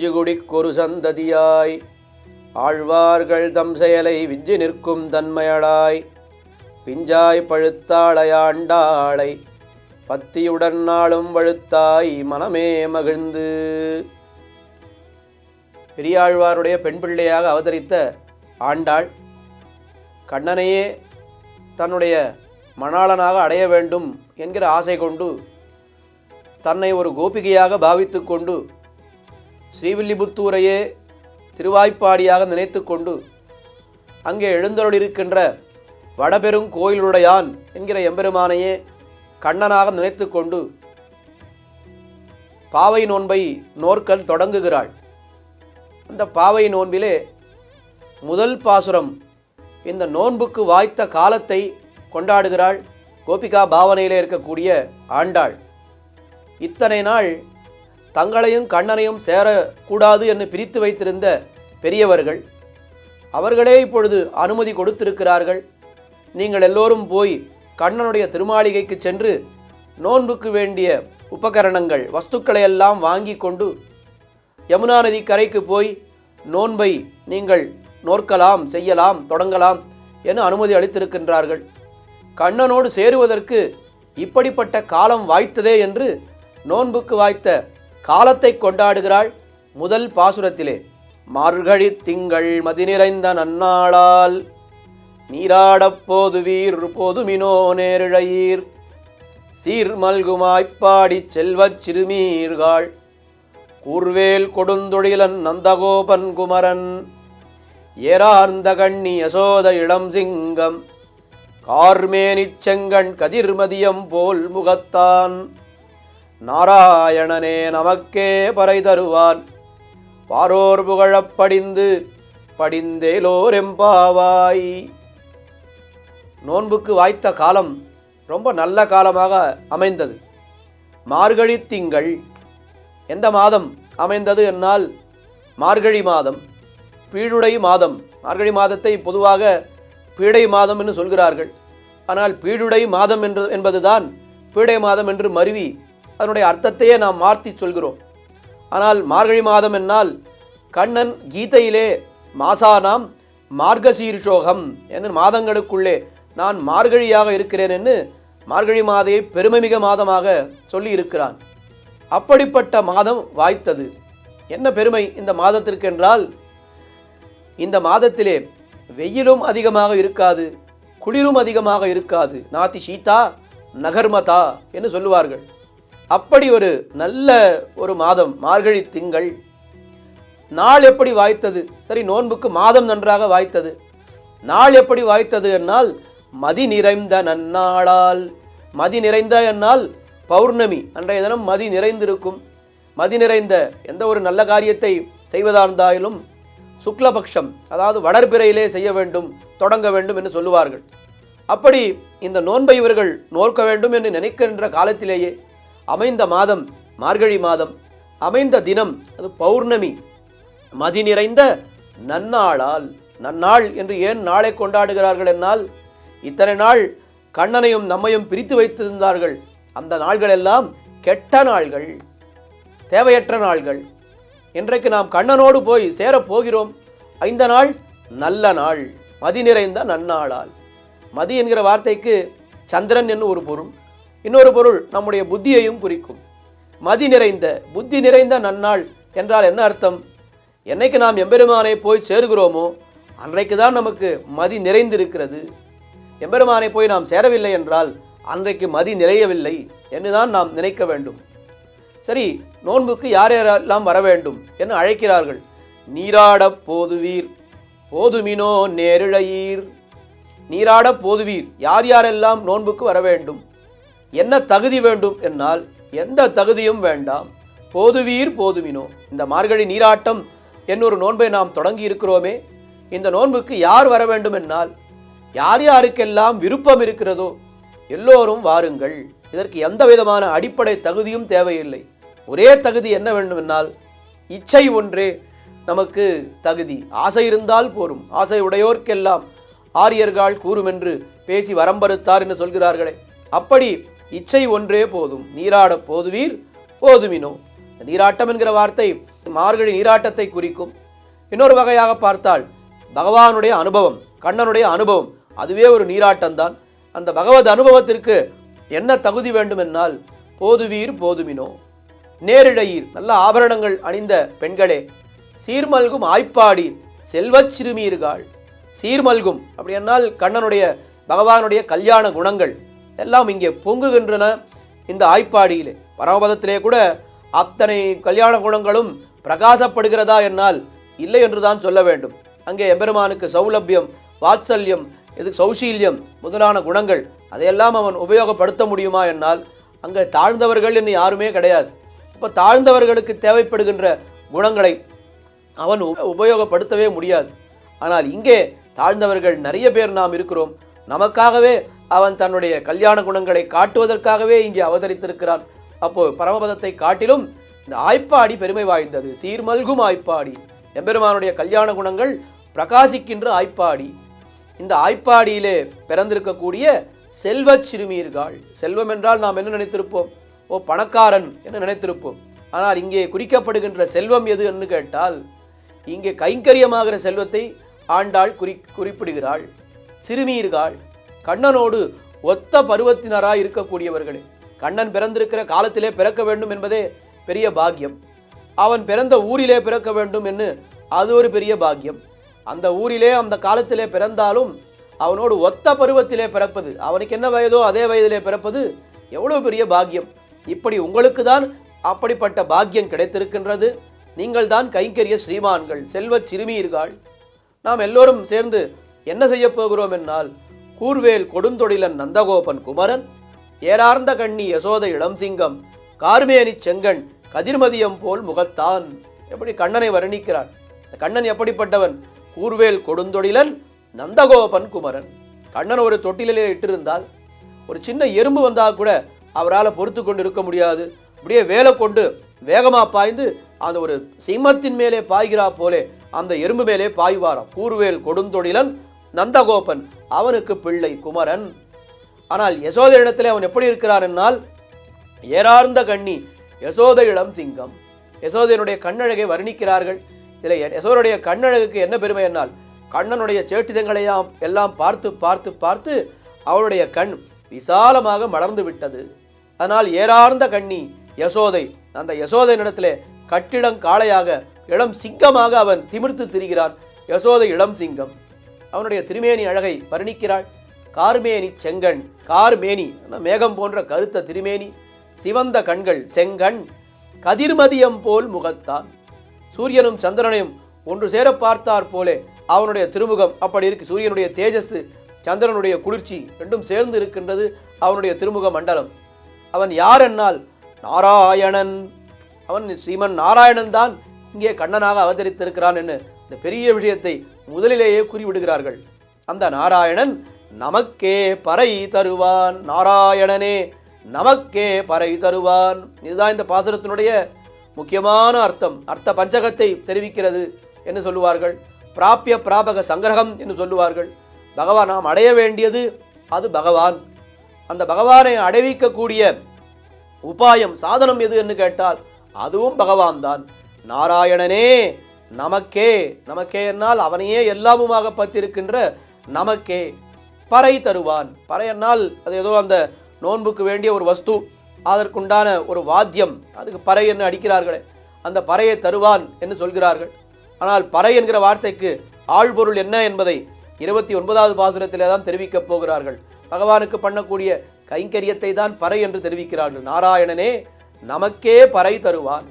குடிக்கொரு சந்ததியாய் ஆழ்வார்கள் தம் செயலை விஞ்சி நிற்கும் தன்மையளாய். பிஞ்சாய் பழுத்தாளையாண்டாளை பத்தியுடன் நாளும் வழுத்தாய் மனமே மகிழ்ந்து. பெரியாழ்வாருடைய பெண் பிள்ளையாக அவதரித்த ஆண்டாள் கண்ணனையே தன்னுடைய மணாளனாக அடைய வேண்டும் என்கிற ஆசை கொண்டு தன்னை ஒரு கோபிகையாக பாவித்து கொண்டு ஸ்ரீவில்லிபுத்தூரையே திருவாய்ப்பாடியாக நினைத்து கொண்டு அங்கே எழுந்தருளிருக்கின்ற வடபெரும் கோயிலுடையான் என்கிற எம்பெருமானையே கண்ணனாக நினைத்து கொண்டு பாவை நோன்பை நோர்க்கல் தொடங்குகிறாள். அந்த பாவை நோன்பிலே முதல் பாசுரம் இந்த நோன்புக்கு வாய்த்த காலத்தை கொண்டாடுகிறாள் கோபிகா பாவனையிலே இருக்கக்கூடிய ஆண்டாள். இத்தனை நாள் தங்களையும் கண்ணனையும் சேரக்கூடாது என்று பிரித்து வைத்திருந்த பெரியவர்கள் அவர்களே இப்பொழுது அனுமதி கொடுத்திருக்கிறார்கள். நீங்கள் எல்லோரும் போய் கண்ணனுடைய திருமாளிகைக்கு சென்று நோன்புக்கு வேண்டிய உபகரணங்கள் வஸ்துக்களை எல்லாம் வாங்கி கொண்டு யமுனா நதி கரைக்கு போய் நோன்பை நீங்கள் நோற்கலாம் செய்யலாம் தொடங்கலாம் என அனுமதி அளித்திருக்கின்றார்கள். கண்ணனோடு சேருவதற்கு இப்படிப்பட்ட காலம் வாய்த்ததே என்று நோன்புக்கு வாய்த்த காலத்தை கொண்டாடுகிறாள் முதல் பாசுரத்திலே. மார்கழி திங்கள் மதி நிறைந்த நன்னாளால் நீராடப் போதுவீர் போதுமினோ நேரிழையீர். சீர் மல்குமாய்ப்பாடிச் செல்வச் சிறுமீர்காள் கூர்வேல் கொடுந்தொழிலன் நந்தகோபன் குமரன். ஏரார்ந்த கண்ணி யசோத இளம் சிங்கம் கார்மேனிச் செங்கண் கதிர்மதியம் போல் முகத்தான். நாராயணனே நமக்கே பறை தருவான். பாரோர் புகழப் படிந்து படிந்தேலோரெம்பாவாய். நோன்புக்கு வாய்த்த காலம் ரொம்ப நல்ல காலமாக அமைந்தது. மார்கழி திங்கள் எந்த மாதம் அமைந்தது என்னால்? மார்கழி மாதம் பீடுடை மாதம். மார்கழி மாதத்தை பொதுவாக பீடை மாதம் என்று சொல்கிறார்கள். ஆனால் பீடுடை மாதம் என்று என்பதுதான் பீடை மாதம் என்று மருவி அதனுடைய அர்த்தத்தையே நாம் மாற்றி சொல்கிறோம். ஆனால் மார்கழி மாதம் என்னால் கண்ணன் கீதையிலே மாசானாம் மார்கசீர்ஷோகம் என்று மாதங்களுக்குள்ளே நான் மார்கழியாக இருக்கிறேன் என்று மார்கழி மாதையை பெருமைமிக மாதமாக சொல்லி இருக்கிறான். அப்படிப்பட்ட மாதம் வாய்த்தது. என்ன பெருமை இந்த மாதத்திற்கு என்றால் இந்த மாதத்திலே வெயிலும் அதிகமாக இருக்காது குளிரும் அதிகமாக இருக்காது. நாத்தி சீதா நகர்மதா என்று சொல்லுவார்கள். அப்படி ஒரு நல்ல ஒரு மாதம். மார்கழி திங்கள். நாள் எப்படி வாய்த்தது? சரி நோன்புக்கு மாதம் நன்றாக வாய்த்தது. நாள் எப்படி வாய்த்தது என்னால்? மதி நிறைந்த நன்னாளால். மதி நிறைந்த என்னால் பௌர்ணமி. அன்றைய தினம் மதி நிறைந்திருக்கும். மதி நிறைந்த எந்த ஒரு நல்ல காரியத்தை செய்வதா இருந்தாலும் சுக்லபக்ஷம் அதாவது வளர்பிறையிலே செய்ய வேண்டும் தொடங்க வேண்டும் என்று சொல்லுவார்கள். அப்படி இந்த நோன்பை இவர்கள் நோற்க வேண்டும் என்று நினைக்கின்ற காலத்திலேயே அமைந்த மாதம் மார்கழி மாதம் அமைந்த தினம் அது பௌர்ணமி. மதி நிறைந்த நன்னாளால் நன்னாள் என்று ஏன் நாளை கொண்டாடுகிறார்கள் என்னால்? இத்தனை நாள் கண்ணனையும் நம்மையும் பிரித்து வைத்திருந்தார்கள். அந்த நாள்கள் எல்லாம் கெட்ட நாள்கள் தேவையற்ற நாள்கள். இன்றைக்கு நாம் கண்ணனோடு போய் சேரப் போகிறோம். ஐந்த நாள் நல்ல நாள் மதி நிறைந்த நன்னாளால். மதி என்கிற வார்த்தைக்கு சந்திரன் என்று ஒரு பொருள். இன்னொரு பொருள் நம்முடைய புத்தியையும் குறிக்கும். மதி நிறைந்த புத்தி நிறைந்த நன்னாள் என்றால் என்ன அர்த்தம்? என்னைக்கு நாம் எம்பெருமானை போய் சேருகிறோமோ அன்றைக்கு தான் நமக்கு மதி நிறைந்திருக்கிறது. எம்பெருமானை போய் நாம் சேரவில்லை என்றால் அன்றைக்கு மதி நிறையவில்லை என்றுதான் நாம் நினைக்க வேண்டும். சரி நோன்புக்கு யார் யாரெல்லாம் வர வேண்டும் என்று அழைக்கிறார்கள். நீராடப் போதுவீர் போதுமினோ நேரிழையீர். நீராடப் போதுவீர் யார் யாரெல்லாம் நோன்புக்கு வர வேண்டும்? என்ன தகுதி வேண்டும் என்னால்? எந்த தகுதியும் வேண்டாம். போதுவீர் போதுமினோ. இந்த மார்கழி நீராட்டம் என்னொரு நோன்பை நாம் தொடங்கி இருக்கிறோமே இந்த நோன்புக்கு யார் வர வேண்டும் என்னால்? யார் யாருக்கெல்லாம் விருப்பம் இருக்கிறதோ எல்லோரும் வாருங்கள். இதற்கு எந்த விதமான அடிப்படை தகுதியும் தேவையில்லை. ஒரே தகுதி என்ன வேண்டுமென்றால் இச்சை ஒன்றே நமக்கு தகுதி. ஆசை இருந்தால் போரும். ஆசை உடையோர்க்கெல்லாம் ஆரியர்கள் கூறுமென்று பேசி வரம்பறுத்தார் என்று சொல்கிறார்களே. அப்படி இச்சை ஒன்றே போதும். நீராட போதுவீர் போதுமினோ. நீராட்டம் என்கிற வார்த்தை மார்கழி நீராட்டத்தை குறிக்கும். இன்னொரு வகையாக பார்த்தால் பகவானுடைய அனுபவம் கண்ணனுடைய அனுபவம் அதுவே ஒரு நீராட்டம்தான். அந்த பகவத் அனுபவத்திற்கு என்ன தகுதி வேண்டுமென்னால் போதுவீர் போதுமினோ. நேரிழையீர் நல்ல ஆபரணங்கள் அணிந்த பெண்களே சீர்மல்கும் ஆய்ப்பாடி செல்வச் சிறுமீர்கள் சீர்மல்கும் அப்படி என்னால் கண்ணனுடைய பகவானுடைய கல்யாண குணங்கள் எல்லாம் இங்கே பொங்குகின்றன. இந்த ஆய்ப்பாடியிலே பரமபதத்திலே கூட அத்தனை கல்யாண குணங்களும் பிரகாசப்படுகிறதா என்னால் இல்லை என்றுதான் சொல்ல வேண்டும். அங்கே எம்பெருமானுக்கு சௌலபியம் வாத்சல்யம் இது சௌசீல்யம் முதலான குணங்கள் அதையெல்லாம் அவன் உபயோகப்படுத்த முடியுமா என்னால்? அங்கே தாழ்ந்தவர்கள் என்று யாருமே கிடையாது. இப்போ தாழ்ந்தவர்களுக்கு தேவைப்படுகின்ற குணங்களை அவன் உப- உபயோகப்படுத்தவே முடியாது. ஆனால் இங்கே தாழ்ந்தவர்கள் நிறைய பேர் நாம் இருக்கிறோம். நமக்காகவே அவன் தன்னுடைய கல்யாண குணங்களை காட்டுவதற்காகவே இங்கே அவதரித்திருக்கிறான். அப்போ பரமபதத்தை காட்டிலும் இந்த ஆய்ப்பாடி பெருமை வாய்ந்தது. சீர்மல்கும் ஆய்ப்பாடி. எம்பெருமானுடைய கல்யாண குணங்கள் பிரகாசிக்கின்ற ஆய்ப்பாடி. இந்த ஆய்ப்பாடியிலே பிறந்திருக்கக்கூடிய செல்வச் சிறுமீர்கள். செல்வம் என்றால் நாம் என்ன நினைத்திருப்போம்? ஓ பணக்காரன் என்று நினைத்திருப்போம். ஆனால் இங்கே குறிக்கப்படுகின்ற செல்வம் எது என்று கேட்டால் இங்கே கைங்கரியமாகிற செல்வத்தை ஆண்டாள் குறி குறிப்பிடுகிறாள். சிறுமீர்கள் கண்ணனோடு ஒத்த பருவத்தினராக இருக்கக்கூடியவர்களே. கண்ணன் பிறந்திருக்கிற காலத்திலே பிறக்க வேண்டும் என்பதே பெரிய பாக்கியம். அவன் பிறந்த ஊரிலே பிறக்க வேண்டும் என்று அது ஒரு பெரிய பாக்கியம். அந்த ஊரிலே அந்த காலத்திலே பிறந்தாலும் அவனோடு ஒத்த பருவத்திலே பிறப்பது அவனுக்கு என்ன வயதோ அதே வயதிலே பிறப்பது எவ்வளோ பெரிய பாக்கியம். இப்படி உங்களுக்கு தான் அப்படிப்பட்ட பாக்கியம் கிடைத்திருக்கின்றது. நீங்கள் தான் கைங்கரிய ஸ்ரீமான்கள் செல்வச் சிறுமியர்கள். நாம் எல்லோரும் சேர்ந்து என்ன செய்ய போகிறோம் என்னால் கூர்வேல் கொடுந்தொழிலன் நந்தகோபன் குமரன் ஏரார்ந்த கண்ணி யசோத இளம்சிங்கம் கார்மேனி செங்கன் கதிர்மதியம் போல் முகத்தான். எப்படி கண்ணனை வர்ணிக்கிறார்? இந்த கண்ணன் எப்படிப்பட்டவன்? கூர்வேல் கொடுந்தொழிலன் நந்தகோபன் குமரன். கண்ணன் ஒரு தொட்டிலே இட்டிருந்தால் ஒரு சின்ன எறும்பு வந்தால் கூட அவரால் பொறுத்து கொண்டு இருக்க முடியாது. அப்படியே வேலை கொண்டு வேகமாக பாய்ந்து அந்த ஒரு சிம்மத்தின் மேலே பாய்கிறா போலே அந்த எறும்பு மேலே பாய்வாராம். கூர்வேல் கொடுந்தொழிலன் நந்தகோபன் அவனுக்கு பிள்ளை குமரன். ஆனால் யசோத அவன் எப்படி இருக்கிறார் என்னால்? ஏறார்ந்த கண்ணி யசோத இளம் சிங்கம். யசோதையனுடைய கண்ணழகை வர்ணிக்கிறார்கள். இதில் யசோதனுடைய கண்ணழகுக்கு என்ன பெருமை என்னால்? கண்ணனுடைய சேட்டிதங்களையாம் எல்லாம் பார்த்து பார்த்து பார்த்து அவளுடைய கண் விசாலமாக மலர்ந்து விட்டது. அதனால் ஏறார்ந்த கண்ணி யசோதை அந்த யசோதையினிடத்திலே கட்டிடம் காளையாக இளம் சிங்கமாக அவன் திமிர்த்து திரிகிறான். யசோதை இளம் சிங்கம். அவனுடைய திருமேனி அழகை வர்ணிக்கிறாள். கார்மேனி செங்கண் கார்மேனி மேகம் போன்ற கருத்த திருமேனி சிவந்த கண்கள் செங்கண் கதிர்மதியம் போல் முகத்தான். சூரியனும் சந்திரனையும் ஒன்று சேர பார்த்தார் போலே அவனுடைய திருமுகம். அப்படி இருக்கு. சூரியனுடைய தேஜஸ் சந்திரனுடைய குளிர்ச்சி ரெண்டும் சேர்ந்து இருக்கின்றது அவனுடைய திருமுக மண்டலம். அவன் யார் என்னால் நாராயணன். அவன் ஸ்ரீமன் நாராயணன் தான் இங்கே கண்ணனாக அவதரித்திருக்கிறான் என்று இந்த பெரிய விஷயத்தை முதலிலேயே கூறிவிடுகிறார்கள். அந்த நாராயணன் நமக்கே பறை தருவான் நாராயணனே நமக்கே பறை தருவான். இதுதான் இந்த பாசுரத்தினுடைய முக்கியமான அர்த்தம் அர்த்த பஞ்சகத்தை தெரிவிக்கிறது என்று சொல்லுவார்கள். பிராப்பிய பிராபக சங்கிரகம் என்று சொல்லுவார்கள். பகவான் நாம் அடைய வேண்டியது அது பகவான். அந்த பகவானை அடைவிக்கக்கூடிய உபாயம் சாதனம் எது என்று கேட்டால் அதுவும் பகவான் தான் நாராயணனே நமக்கே நமக்கே என்னால் அவனையே எல்லாமுமாக பத்திருக்கின்ற நமக்கே பறை தருவான். பறை என்னால் அது ஏதோ அந்த நோன்புக்கு வேண்டிய ஒரு வஸ்து அதற்குண்டான ஒரு வாத்தியம் அதுக்கு பறை என்று அடிக்கிறார்களே அந்த பறையை தருவான் என்று சொல்கிறார்கள். ஆனால் பறை என்கிற வார்த்தைக்கு ஆழ்பொருள் என்ன என்பதை இருபத்தி ஒன்பதாவது பாசுரத்திலே தான் தெரிவிக்கப் போகிறார்கள். பகவானுக்கு பண்ணக்கூடிய கைங்கரியத்தை தான் பறை என்று தெரிவிக்கிறார்கள். நாராயணனே நமக்கே பறை தருவான்.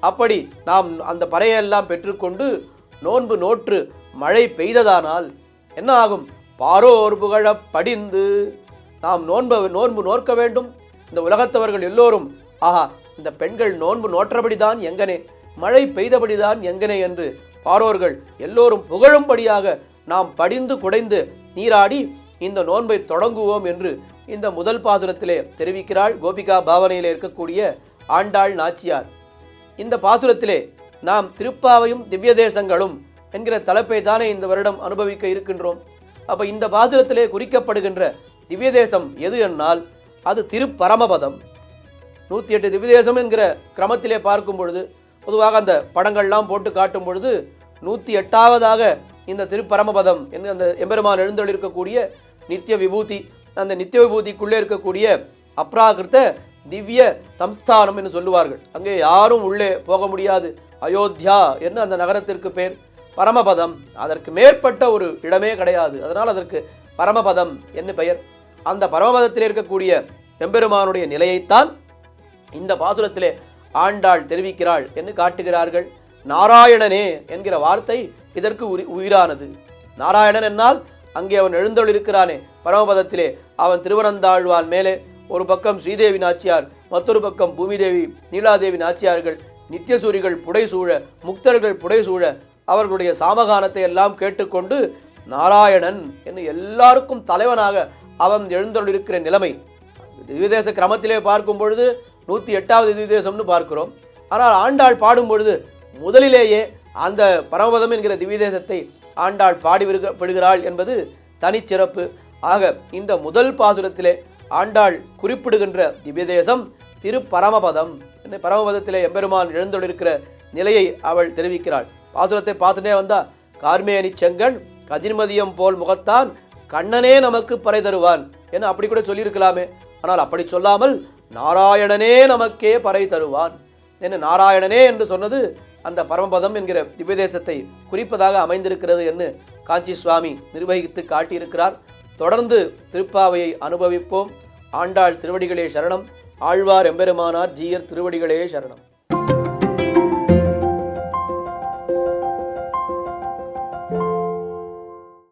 அப்படி நாம் அந்த பறையெல்லாம் பெற்றுக்கொண்டு நோன்பு நோற்று மழை பெய்ததானால் என்ன ஆகும்? பாரோர் புகழப் படிந்து. நாம் நோன்பு நோன்பு நோற்க வேண்டும். இந்த உலகத்தவர்கள் எல்லோரும் ஆஹா இந்த பெண்கள் நோன்பு நோற்றபடிதான் எங்கனே மழை பெய்தபடிதான் எங்கனே என்று பாரோர்கள் எல்லோரும் புகழும்படியாக நாம் படிந்து குடைந்து நீராடி இந்த நோன்பை தொடங்குவோம் என்று இந்த முதல் பாசுரத்திலே தெரிவிக்கிறாள் கோபிகா பாவனையில் இருக்கக்கூடிய ஆண்டாள் நாச்சியார். இந்த பாசுரத்திலே நாம் திருப்பாவையும் திவ்ய தேசங்களும் என்கிற தலைப்பை தானே இந்த வருடம் அனுபவிக்க இருக்கின்றோம். அப்போ இந்த பாசுரத்திலே குறிக்கப்படுகின்ற திவ்ய தேசம் எது என்னால்? அது திருப்பரமபதம். நூற்றி எட்டு திவ்யதேசம் என்கிற கிரமத்திலே பார்க்கும் பொழுது பொதுவாக அந்த படங்கள்லாம் போட்டு காட்டும் பொழுது நூற்றி எட்டாவதாக இந்த திருப்பரமபதம் என்று அந்த எம்பெருமான் எழுந்தொழிருக்கக்கூடிய நித்திய விபூதி அந்த நித்திய விபூதிக்குள்ளே இருக்கக்கூடிய அப்ராகிருத்த திவ்ய சம்ஸ்தானம் என்று சொல்லுவார்கள். அங்கே யாரும் உள்ளே போக முடியாது. அயோத்தியா என்று அந்த நகரத்திற்கு பேர்? பரமபதம். அதற்கு மேற்பட்ட ஒரு இடமே கிடையாது. அதனால் அதற்கு பரமபதம் என்று பெயர். அந்த பரமபதத்தில் இருக்கக்கூடிய எம்பெருமானுடைய நிலையைத்தான் இந்த பாசுரத்திலே ஆண்டாள் தெரிவிக்கிறாள் என்று காட்டுகிறார்கள். நாராயணனே என்கிற வார்த்தை இதற்கு உரி உயிரானது. நாராயணன் என்னால் அங்கே அவன் எழுந்தொழிருக்கிறானே பரமபதத்திலே அவன் திருவனந்தாழ்வான் மேலே ஒரு பக்கம் ஸ்ரீதேவி நாச்சியார் மற்றொரு பக்கம் பூமிதேவி நீலாதேவி நாச்சியார்கள். நித்தியசூரிகள் புடைசூழ முக்தர்கள் புடைசூழ அவர்களுடைய சாமகானத்தை எல்லாம் கேட்டுக்கொண்டு நாராயணன் என்று எல்லாருக்கும் தலைவனாக அவன் எழுந்தொழிருக்கிற நிலைமை. திவ்யதேச கிரமத்திலே பார்க்கும் பொழுது நூற்றி எட்டாவது திவ்யதேசம்னு பார்க்கிறோம். ஆனால் ஆண்டாள் பாடும் பொழுது முதலிலேயே அந்த பரமபதம் என்கிற திவ்யதேசத்தை ஆண்டாள் பாடி விடுகிறாள் என்பது தனிச்சிறப்பு. ஆக இந்த முதல் பாசுரத்திலே ஆண்டாள் குறிப்பிடுகின்ற திவ்யதேசம் திருப்பரமபதம். இந்த பரமபதத்திலே எம்பெருமான் எழுந்தொழிருக்கிற நிலையை அவள் தெரிவிக்கிறாள். பாசுரத்தை பார்த்துட்டே வந்தா கார்மேனி செங்கன் கதிர்மதியம் போல் முகத்தான் கண்ணனே நமக்கு பறை தருவான். என அப்படி கூட சொல்லியிருக்கலாமே. ஆனால் அப்படி சொல்லாமல் நாராயணனே நமக்கே பறை தருவான். என்ன நாராயணனே என்று சொன்னது அந்த பரமபதம் என்கிற திவ்யதேசத்தை குறிப்பதாக அமைந்திருக்கிறது என்று காஞ்சி சுவாமி நிர்வகித்து காட்டியிருக்கிறார். தொடர்ந்து திருப்பாவையை அனுபவிப்போம். ஆண்டாள் திருவடிகளே சரணம். ஆழ்வார் எம்பெருமானார் ஜீயர் திருவடிகளே சரணம்.